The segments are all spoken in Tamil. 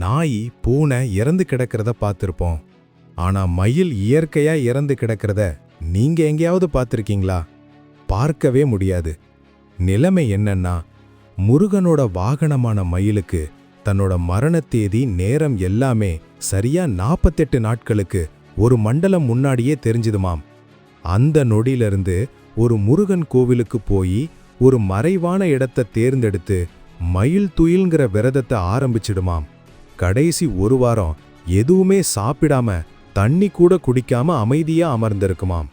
நாய் பூனை இறந்து கிடக்கிறத பார்த்துருப்போம். ஆனா மயில் இயற்கையா இறந்து கிடக்கிறத நீங்க எங்கேயாவது பார்த்துருக்கீங்களா? பார்க்கவே முடியாது. நிலைமை என்னன்னா முருகனோட வாகனமான மயிலுக்கு தன்னோட மரண தேதி நேரம் எல்லாமே சரியா நாற்பத்தெட்டு நாட்களுக்கு ஒரு மண்டலம் முன்னாடியே தெரிஞ்சுதுமாம். அந்த நொடியிலிருந்து ஒரு முருகன் கோவிலுக்கு போய் ஒரு மறைவான இடத்தை தேர்ந்தெடுத்து மயில் துயில்ங்கிற விரதத்தை ஆரம்பிச்சிடுமாம். கடைசி ஒரு வாரம் எதுவுமே சாப்பிடாம தண்ணி கூட குடிக்காம அமைதியா அமர்ந்திருக்குமாம்.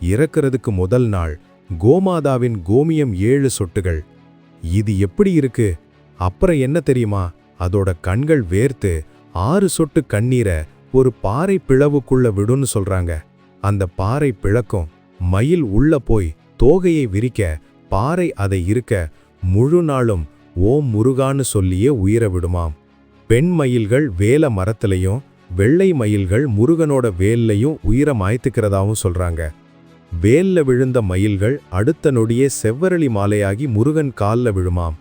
இறக்கிறதுக்கு முதல் நாள் கோமாதாவின் கோமியம் ஏழு சொட்டுகள். இது எப்படி இருக்கு? அப்புறம் என்ன தெரியுமா? அதோட கண்கள் வேர்த்து ஆறு சொட்டு கண்ணீரை ஒரு பாறை பிளவுக்குள்ள விடுன்னு சொல்றாங்க. அந்த பாறை பிளக்கும் மயில் உள்ள போய் தோகையை விரிக்க பாறை அதை இருக்க முழு நாளும் ஓம் முருகான்னு சொல்லியே உயிர விடுமாம். பெண் மயில்கள் வேல மரத்திலையும் வெள்ளை மயில்கள் முருகனோட வேல்லையும் உயிரை மாய்த்துக்கிறதாவும் சொல்றாங்க. வேல்ல விழுந்த மயில்கள் அடுத்த நொடியே செவ்வரளி மாலையாகி முருகன் கால்ல விழுமாம்.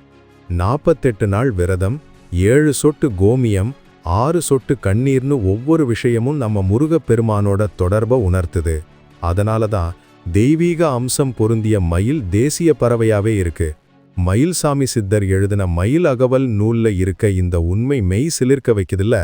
நாற்பத்தெட்டு நாள் விரதம் ஏழு சொட்டு கோமியம் ஆறு சொட்டு கண்ணீர்னு ஒவ்வொரு விஷயமும் நம்ம முருகப் பெருமானோட தொடர்பை உணர்த்துது. அதனால தான் தெய்வீக அம்சம் பொருந்திய மயில் தேசிய பறவையாவே இருக்குது மயில்சாமி சித்தர் எழுதின மயில் அகவல் நூல்ல இருக்க இந்த உண்மை மெய் சிலிர்க்க வைக்குதுல்ல?